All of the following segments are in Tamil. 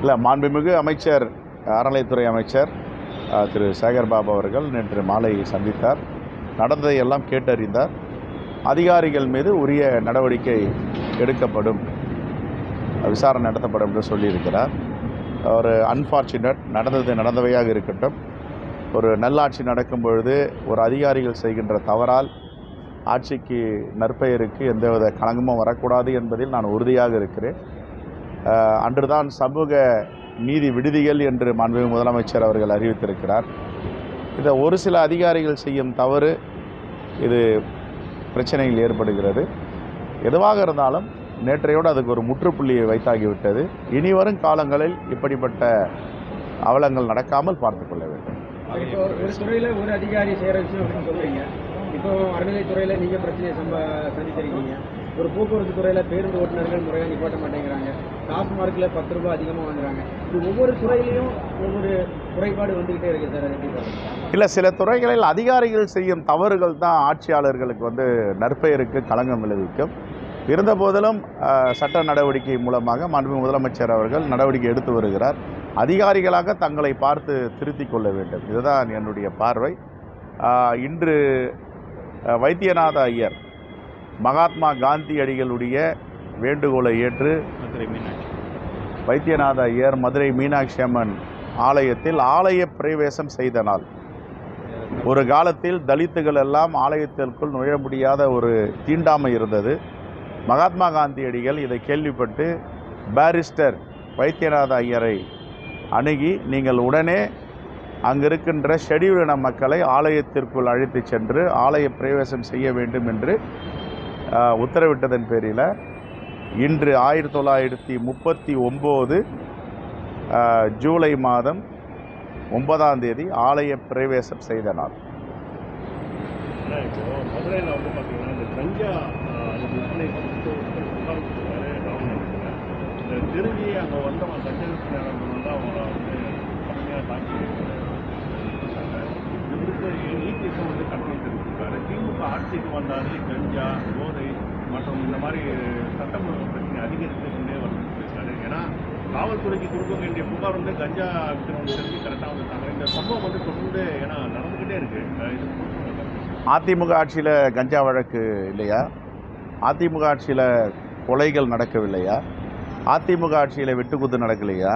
இல்லை மாண்புமிகு அமைச்சர் அறநிலைத்துறை அமைச்சர் திரு சேகர்பாபு அவர்கள் நேற்று மாலை சந்தித்தார். நடந்ததை எல்லாம் கேட்டறிந்தார். அதிகாரிகள் மீது உரிய நடவடிக்கை எடுக்கப்படும் விசாரணை நடத்தப்படும் என்று சொல்லியிருக்கிறார். ஒரு அன்ஃபார்ச்சுனேட் நடந்தது நடந்தவையாக இருக்கட்டும். ஒரு நல்லாட்சி நடக்கும் பொழுது ஒரு அதிகாரிகள் செய்கின்ற தவறால் ஆட்சிக்கு நற்பெயருக்கு எந்தவித களங்கமும் வரக்கூடாது என்பதில் நான் உறுதியாக இருக்கிறேன். அன்றுதான் சமூக நீதி விடுதிகள் என்று மாண்புமிகு முதலமைச்சர் அவர்கள் அறிவித்திருக்கிறார். இந்த ஒரு சில அதிகாரிகள் செய்யும் தவறு இது பிரச்சனைகள் ஏற்படுகிறது. எதுவாக இருந்தாலும் நேற்றையோடு அதுக்கு ஒரு முற்றுப்புள்ளியை வைத்தாகிவிட்டது. இனி வரும் காலங்களில் இப்படிப்பட்ட அவலங்கள் நடக்காமல் பார்த்து கொள்ள வேண்டும். ஒரு ஒரு அதிகாரி விஷயம் அப்படின்னு சொல்றீங்க. இப்போ அறநிலைத்துறையில் நீங்கள் பிரச்சனையை சம்ப சந்திச்சிருக்கீங்க. ஒரு போக்குவரத்து துறையில பேருந்து ஓட்டுநர்கள் முறையாக நிப்பாட்ட மாட்டேங்கிறாங்க. டாஸ்மார்க்ல பத்து ரூபாய் அதிகமாக வாங்குறாங்க. இது ஒவ்வொரு துறையிலையும் ஒவ்வொரு குறைபாடு வந்துகிட்டே இருக்கு சார் அது இல்லை சில துறைகளில் அதிகாரிகள் செய்யும் தவறுகள் தான் ஆட்சியாளர்களுக்கு வந்து நற்பெயருக்கு களங்கம் விளைவிக்கும். இருந்த போதிலும் சட்ட நடவடிக்கை மூலமாக மாண்பு முதலமைச்சர் அவர்கள் நடவடிக்கை எடுத்து வருகிறார். அதிகாரிகளாக தங்களை பார்த்து திருத்தி கொள்ள வேண்டும். இதுதான் என்னுடைய பார்வை. இன்று வைத்தியநாத ஐயர் மகாத்மா காந்தியடிகளுடைய வேண்டுகோளை ஏற்று வைத்தியநாத ஐயர் மதுரை மீனாட்சி அம்மன் ஆலயத்தில் ஆலய பிரவேசம் செய்த நாள். ஒரு காலத்தில் தலித்துகள் எல்லாம் ஆலயத்திற்குள் நுழைய முடியாத ஒரு தீண்டாமை இருந்தது. மகாத்மா காந்தியடிகள் இதை கேள்விப்பட்டு பாரிஸ்டர் வைத்தியநாத ஐயரை அணுகி நீங்கள் உடனே அங்கு இருக்கின்ற ஷெடியூல் இன மக்களை ஆலயத்திற்குள் அழைத்து சென்று ஆலய பிரவேசம் செய்ய வேண்டும் என்று உத்தரவிட்டதன் பேரில் இன்று ஆயிரத்தி தொள்ளாயிரத்தி முப்பத்தி ஒம்பது ஜூலை மாதம் ஒன்பதாம் தேதி ஆலய பிரவேசம் செய்த நாள். மதுரையில் வந்து பார்த்தீங்கன்னா இந்த கஞ்சா விற்பனை திரும்பி அங்கே வந்தவங்க கஞ்சா விற்பனை வந்து அவங்கள வந்து கடுமையாக தாக்கி இவருக்கு ஈபிஎஸ் வந்து கம்ப்ளைண்ட் எடுத்திருக்காரு திமுக ஆட்சிக்கு வந்தாலே கஞ்சா போதை மற்றும் இந்த மாதிரி சட்டம் பிரச்சனை அதிகரித்து கொண்டே வருதுன்னு சொல்லியிருக்காரு ஏன்னா காவல்துறைக்கு கொடுக்க வேண்டிய புகார் வந்து கஞ்சா விற்கிறவங்க தெரிஞ்சு கரெக்டாக வந்துட்டாங்க. இந்த சம்பவம் வந்து தொடர்ந்து ஏன்னா நடந்துக்கிட்டே இருக்கு. இது அதிமுக ஆட்சியில் கஞ்சா வழக்கு இல்லையா? அதிமுக ஆட்சியில் கொலைகள் நடக்கவில்லையா? அதிமுக ஆட்சியில் வெட்டுக்குத்து நடக்கலையா?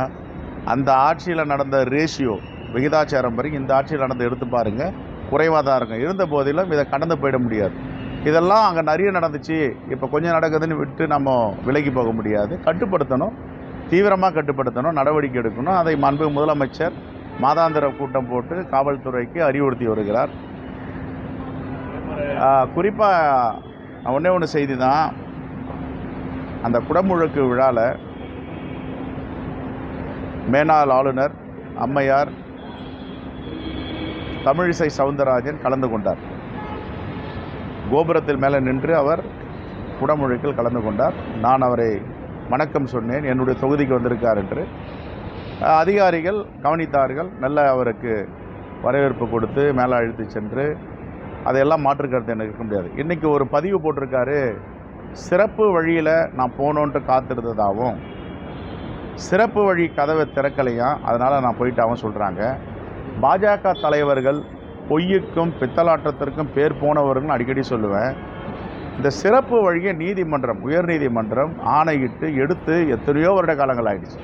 அந்த ஆட்சியில் நடந்த ரேஷியோ விகிதாச்சாரம் வரை இந்த ஆட்சியில் நடந்து எடுத்து பாருங்கள் குறைவாக தான் இருக்கும். இருந்த போதிலும் இதை கடந்து போயிட முடியாது. இதெல்லாம் அங்கே நிறைய நடந்துச்சு. இப்போ கொஞ்சம் நடக்குதுன்னு விட்டு நம்ம விலகி போக முடியாது. கட்டுப்படுத்தணும். தீவிரமாக கட்டுப்படுத்தணும். நடவடிக்கை எடுக்கணும். அதை மாண்பு முதலமைச்சர் மாதாந்திர கூட்டம் போட்டு காவல்துறைக்கு அறிவுறுத்தி வருகிறார். குறிப்பாக ஒன்றே ஒன்று செய்தி தான். அந்த குடமுழுக்கு விழாவில் மேனாள் ஆளுநர் அம்மையார் தமிழிசை சவுந்தரராஜன் கலந்து கொண்டார். கோபுரத்தில் மேலே நின்று அவர் குடமுழுக்கில் கலந்து கொண்டார். நான் அவரை வணக்கம் சொன்னேன் என்னுடைய தொகுதிக்கு வந்திருக்கார் என்று. அதிகாரிகள் கவனித்தார்கள் நல்ல அவருக்கு வரவேற்பு கொடுத்து மேலே அழுத்து சென்று அதையெல்லாம் மாற்று கருத்து எனக்கு இருக்க முடியாது. இன்றைக்கி ஒரு பதிவு போட்டிருக்காரு சிறப்பு வழியில் நான் போகணுன்ட்டு காத்திருந்ததாகவும் சிறப்பு வழி கதவை திறக்கலையாம் அதனால் நான் போயிட்டாவும் சொல்கிறாங்க பாஜக தலைவர்கள் பொய்யுக்கும் பித்தலாட்டத்திற்கும் பேர் போனவர்கள் அடிக்கடி சொல்லுவேன். இந்த சிறப்பு வழியை நீதிமன்றம் உயர்நீதிமன்றம் ஆணையிட்டு எடுத்து எத்தனையோ வருட காலங்கள் ஆகிடுச்சு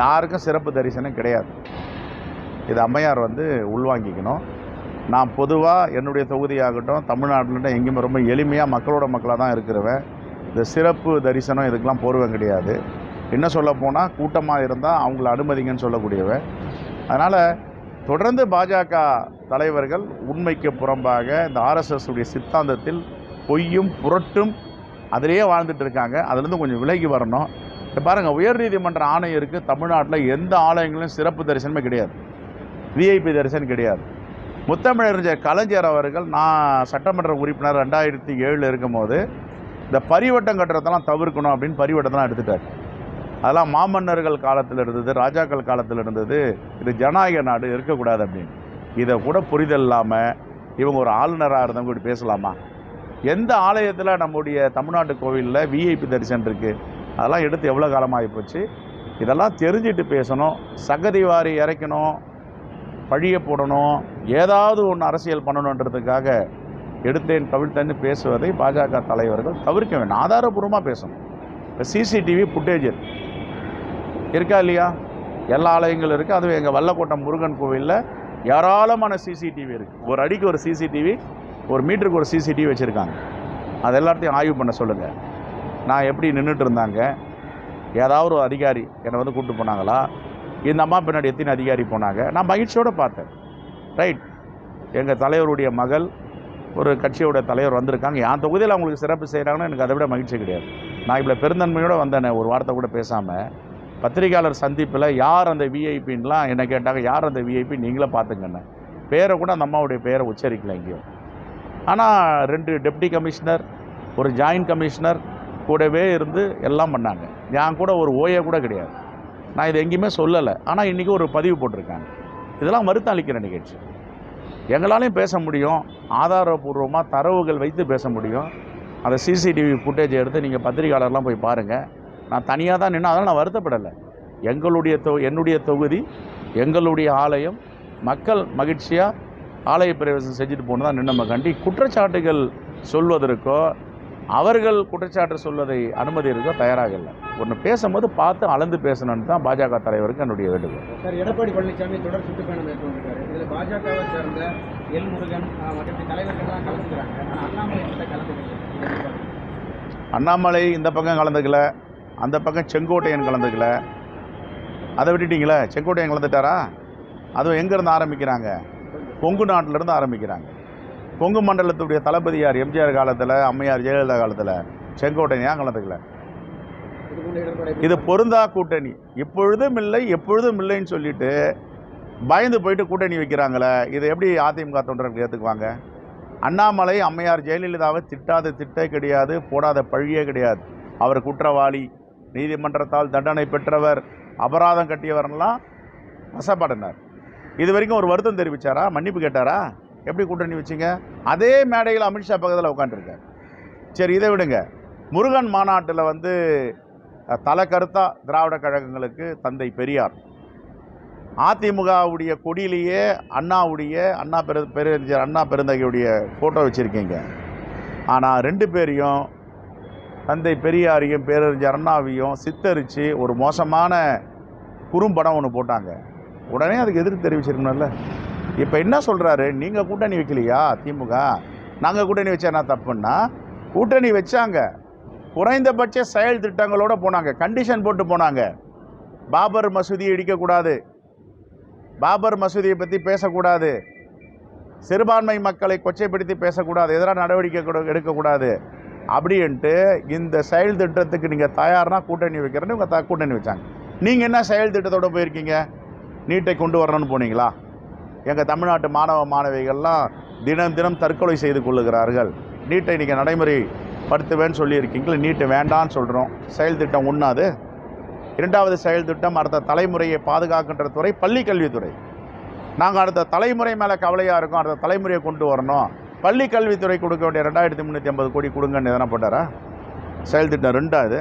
யாருக்கும் சிறப்பு தரிசனம் கிடையாது. இது அம்மையார் வந்து உள்வாங்கிக்கணும். நான் பொதுவாக என்னுடைய தொகுதியாகட்டும் தமிழ்நாட்டில் எங்கேயுமே ரொம்ப எளிமையாக மக்களோட மக்களாக தான் இருக்கிறவன். இந்த சிறப்பு தரிசனம் இதுக்கெல்லாம் போர்வம் கிடையாது. என்ன சொல்ல போனால் கூட்டமாக இருந்தால் அவங்கள அனுமதிங்கன்னு சொல்லக்கூடியவன். அதனால் தொடர்ந்து பாஜக தலைவர்கள் உண்மைக்கு புறம்பாக இந்த ஆர்எஸ்எஸ் உடைய சித்தாந்தத்தில் பொய்யும் புரட்டும் அதிலேயே வாழ்ந்துட்டு இருக்காங்க. அதுலேருந்து கொஞ்சம் விலகி வரணும். இப்போ பாருங்கள் உயர்நீதிமன்ற ஆணையம் இருக்குது தமிழ்நாட்டில் எந்த ஆலயங்களும் சிறப்பு தரிசனமே கிடையாது. விஐபி தரிசனம் கிடையாது. முத்தமிழறிஞர் கலைஞர் அவர்கள் நான் சட்டமன்ற உறுப்பினர் ரெண்டாயிரத்தி ஏழில் இருக்கும்போது இந்த பரிவட்டம் கட்டுறதெல்லாம் தவிர்க்கணும் அப்படின்னு பரிவட்டத்தெல்லாம் எடுத்துட்டார். அதெல்லாம் மாமன்னர்கள் காலத்தில் இருந்தது ராஜாக்கள் காலத்தில் இருந்தது. இது ஜனநாயக நாடு இருக்கக்கூடாது அப்படின்னு. இதை கூட புரிதல் இல்லாமல் இவங்க ஒரு ஆளுநராக இருந்தவங்க இப்படி பேசலாமா? எந்த ஆலயத்தில் நம்முடைய தமிழ்நாட்டு கோவிலில் விஐபி தரிசனம் இருக்குது அதெல்லாம் எடுத்து எவ்வளோ காலமாகி போச்சு? இதெல்லாம் தெரிஞ்சிட்டு பேசணும் சகதி வாரி இறைக்கணும் பழிய போடணும் ஏதாவது ஒன்று அரசியல் பண்ணணுன்றதுக்காக எடுத்தேன் கவிழ்த்தேன்னு பேசுவதை பாஜக தலைவர்கள் தவிர்க்க வேண்டும். ஆதாரபூர்வமாக பேசணும். இப்போ சிசிடிவி ஃபுட்டேஜ் இருக்கா இல்லையா? எல்லா ஆலயங்களும் இருக்குது அதுவும் எங்கள் வல்லக்கோட்டம் முருகன் கோவிலில் ஏராளமான சிசிடிவி இருக்குது ஒரு அடிக்கு ஒரு சிசிடிவி ஒரு மீட்டருக்கு ஒரு சிசிடிவி வச்சுருக்காங்க. அது எல்லாத்தையும் ஆய்வு பண்ண சொல்லுங்கள் நான் எப்படி நின்றுட்டு இருந்தாங்க ஏதாவது ஒரு அதிகாரி என்னை வந்து கூப்பிட்டு போனாங்களா? இந்த அம்மா பின்னாடி எத்தனை அதிகாரி போனாங்க? நான் மகிழ்ச்சியோடு பார்த்தேன். ரைட் எங்கள் தலைவருடைய மகள் ஒரு கட்சியோட தலைவர் வந்திருக்காங்க. என் தொகுதியில் அவங்களுக்கு சிறப்பு செய்கிறாங்கன்னா எனக்கு அதை விட மகிழ்ச்சி கிடையாது. நான் இவ்வளோ பெருந்தன்மையோடு வந்தேனே ஒரு வார்த்தை கூட பேசாமல் பத்திரிகையாளர் சந்திப்பில் யார் அந்த விஐபின்லாம் என்ன கேட்டாங்க யார் அந்த விஐபி நீங்களே பார்த்துங்கண்ணே பேரை கூட அந்த அம்மாவுடைய பேரை உச்சரிக்கல எங்கேயும். ஆனால் ரெண்டு டெப்டி கமிஷனர் ஒரு ஜாயின்ட் கமிஷனர் கூடவே இருந்து எல்லாம் பண்ணாங்க. நான் கூட ஒரு ஓஏ கூட கிடையாது. நான் இது எங்கேயுமே சொல்லலை. ஆனால் இன்றைக்கி ஒரு பதிவு போட்டிருக்காங்க. இதெல்லாம் மறுத்து அளிக்கிற நிகழ்ச்சி. எங்களாலையும் பேச முடியும். ஆதாரபூர்வமாக தரவுகள் வைத்து பேச முடியும். அந்த சிசிடிவி ஃபுட்டேஜ் எடுத்து நீங்கள் பத்திரிகையாளர்லாம் போய் பாருங்கள் நான் தனியாக தான் நின்று அதனால் நான் வருத்தப்படலை. எங்களுடைய தொ என்னுடைய தொகுதி எங்களுடைய ஆலயம் மக்கள் மகிழ்ச்சியாக ஆலய பிரவேசம் செஞ்சுட்டு போனதா நின்று கண்டி குற்றச்சாட்டுகள் சொல்வதற்கோ அவர்கள் குற்றச்சாட்டு சொல்வதை அனுமதி இருக்கோ தயாராக இல்லை. ஒன்று பேசும்போது பார்த்து அளந்து பேசணும்னு தான் பாஜக தலைவருக்கு என்னுடைய வேண்டுகோள். சார் எடப்பாடி பழனிசாமி தொடர் சுற்றுப்பயணம் மேற்கொண்டிருக்காரு. இதில் பாஜகவை சேர்ந்த எல் முருகன் ஆஹ், மற்ற தலைவர்கள்லாம் கலந்துக்கிறாங்க. ஆனால் அண்ணாமலை கலந்துக்கல? அண்ணாமலை இந்த பக்கம் கலந்துக்கல. அந்த பக்கம் செங்கோட்டையன் கலந்துக்கல. அதை விட்டுட்டீங்களே? செங்கோட்டையன் கலந்துட்டாரா? அதுவும் எங்கேருந்து ஆரம்பிக்கிறாங்க? கொங்கு நாட்டிலேருந்து ஆரம்பிக்கிறாங்க. கொங்கு மண்டலத்துடைய தளபதியார் எம்ஜிஆர் காலத்தில் அம்மையார் ஜெயலலிதா காலத்தில் செங்கோட்டையன் ஏன் கலந்துக்கல? இது பொருந்தா கூட்டணி. இப்பொழுதும் இல்லை எப்பொழுதும் இல்லைன்னு சொல்லிட்டு பயந்து போயிட்டு கூட்டணி வைக்கிறாங்களே. இதை எப்படி அதிமுக தொண்டர்கள் ஏற்றுக்குவாங்க அண்ணாமலை அம்மையார் ஜெயலலிதாவை திட்டாத திட்டே கிடையாது போடாத பழியே கிடையாது. அவர் குற்றவாளி. நீதிமன்றத்தால் தண்டனை பெற்றவர் அபராதம் கட்டியவர்லாம் வசப்படினார் இது வரைக்கும் ஒரு வருத்தம் தெரிவித்தாரா மன்னிப்பு கேட்டாரா? எப்படி கூட்டணி வச்சிங்க? அதே மேடையில் அமித்ஷா பக்கத்தில் உட்காந்துருக்கார் சரி இதை விடுங்க. முருகன் மாநாட்டில் வந்து தலை கருத்தா திராவிட கழகங்களுக்கு தந்தை பெரியார். அதிமுகவுடைய கொடியிலேயே அண்ணாவுடைய அண்ணா பெரு பெருஞ்சர் அண்ணா பெருந்தகையுடைய ஃபோட்டோ வச்சுருக்கீங்க. ஆனால் ரெண்டு பேரையும் தந்தை பெரியாரையும் பேரறிஞர் அண்ணாவையும் சித்தரித்து ஒரு மோசமான குறும்படம் ஒன்று போட்டாங்க. உடனே அதுக்கு எதிர்ப்பு தெரிவிச்சிருக்கணும்ல. இப்போ என்ன சொல்கிறாரு நீங்கள் கூட்டணி வைக்கலையா திமுக? நாங்கள் கூட்டணி வச்சா என்ன தப்புன்னா கூட்டணி வச்சாங்க. குறைந்தபட்ச செயல் திட்டங்களோட போனாங்க. கண்டிஷன் போட்டு போனாங்க. பாபர் மசூதியை இடிக்கக்கூடாது. பாபர் மசூதியை பற்றி பேசக்கூடாது. சிறுபான்மை மக்களை கொச்சைப்படுத்தி பேசக்கூடாது. எதிராக நடவடிக்கை கூட- எடுக்கக்கூடாது. அப்படின்ட்டு இந்த செயல் திட்டத்துக்கு நீங்கள் தயார்னா கூட்டணி வைக்கிறேன்னு இவங்க த கூட்டணி வச்சாங்க. நீங்கள் என்ன செயல் திட்டத்தோட போயிருக்கீங்க? நீட்டை கொண்டு வரணும்னு போனீங்களா? எங்கள் தமிழ்நாட்டு மாணவ மாணவிகள்லாம் தினம் தினம் தற்கொலை செய்து கொள்ளுகிறார்கள். நீட்டை நீங்கள் நடைமுறைப்படுத்துவேன்னு சொல்லியிருக்கீங்களே நீட்டை வேண்டான்னு சொல்கிறோம் செயல் திட்டம் ஒன்றாது இரண்டாவது செயல் திட்டம் அடுத்த தலைமுறையை பாதுகாக்கின்ற துறை பள்ளி கல்வித்துறை நாங்கள் அடுத்த தலைமுறை மேலே கவலையாக இருக்கோம் அடுத்த தலைமுறையை கொண்டு வரணும். பள்ளி கல்வித்துறை கொடுக்க வேண்டிய ரெண்டாயிரத்தி முந்நூற்றி ஐம்பது கோடி கொடுங்கன்னு எதனா போட்டாரா? செயல் திட்டம் ரெண்டாவது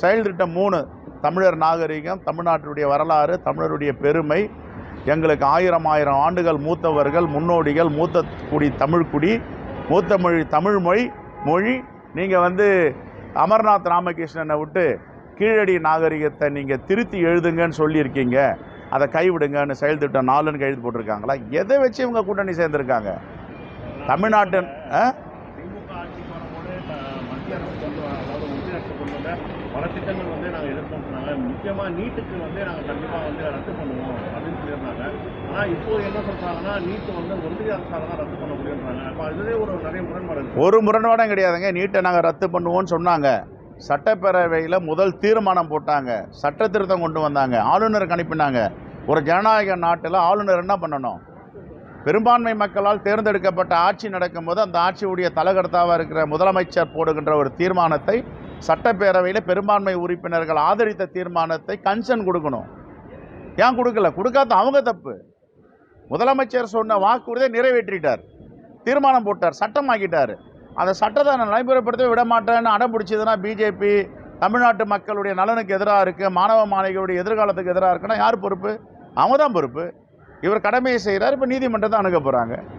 செயல் திட்டம் மூணு. தமிழர் நாகரிகம் தமிழ்நாட்டுடைய வரலாறு தமிழருடைய பெருமை. எங்களுக்கு ஆயிரம் ஆயிரம் ஆண்டுகள் மூத்தவர்கள் முன்னோடிகள் மூத்த குடி தமிழ்குடி மூத்த மொழி தமிழ் மொழி மொழி. நீங்கள் வந்து அமர்நாத் ராமகிருஷ்ணனை விட்டு கீழடி நாகரிகத்தை நீங்கள் திருத்தி எழுதுங்கன்னு சொல்லியிருக்கீங்க. அதை கைவிடுங்கன்னு செயல் திட்டம் நாலுன்னு கைது போட்டிருக்காங்களா? எதை வச்சு இவங்க கூட்டணி சேர்ந்துருக்காங்க? தமிழ்நாட்டின் பல திட்டங்கள் வந்து நாங்கள் எதிர்ப்போம் சொன்னாங்க முக்கியமாக நீட்டுக்கு வந்து நாங்கள் கண்டிப்பாக வந்து ரத்து பண்ணுவோம் அப்படின்னு சொல்லியிருந்தாங்க. ஆனால் இப்போ என்ன சொல்கிறாங்கன்னா நீட்டு வந்து ஒன்றிய அரசால் தான் ரத்து பண்ண முடியுன்றாங்க அப்போ அதுவே ஒரு நிறைய முரண்பாடு இருக்கு. ஒரு முரண்பாடும் கிடையாதுங்க. நீட்டை நாங்கள் ரத்து பண்ணுவோம்னு சொன்னாங்க. சட்டப்பேரவையில் முதல் தீர்மானம் போட்டாங்க. சட்ட திருத்தம் கொண்டு வந்தாங்க. ஆளுநருக்கு அனுப்பினாங்க. ஒரு ஜனநாயக நாட்டில் ஆளுநர் என்ன பண்ணணும்? பெரும்பான்மை மக்களால் தேர்ந்தெடுக்கப்பட்ட ஆட்சி நடக்கும்போது அந்த ஆட்சியுடைய தலகர்த்தாவாக இருக்கிற முதலமைச்சர் போடுகின்ற ஒரு தீர்மானத்தை சட்டப்பேரவையில் பெரும்பான்மை உறுப்பினர்கள் ஆதரித்த தீர்மானத்தை கன்சன் கொடுக்கணும். ஏன் கொடுக்கல? கொடுக்காத அவங்க தப்பு. முதலமைச்சர் சொன்ன வாக்குறுதியை நிறைவேற்றிட்டார். தீர்மானம் போட்டார் சட்டம் ஆக்கிட்டார் அந்த சட்டத்தை நான் நடைமுறைப்படுத்த விட மாட்டேன்னு அடம் பிடிச்சதுன்னா பிஜேபி தமிழ்நாட்டு மக்களுடைய நலனுக்கு எதிராக இருக்குது மாணவ மாணவிகளுடைய எதிர்காலத்துக்கு எதிராக இருக்குன்னா யார் பொறுப்பு? அவங்க தான் பொறுப்பு. இவர் கடமையை செய்கிறார் இப்போ நீதிமன்றத்தை அணுக போகிறாங்க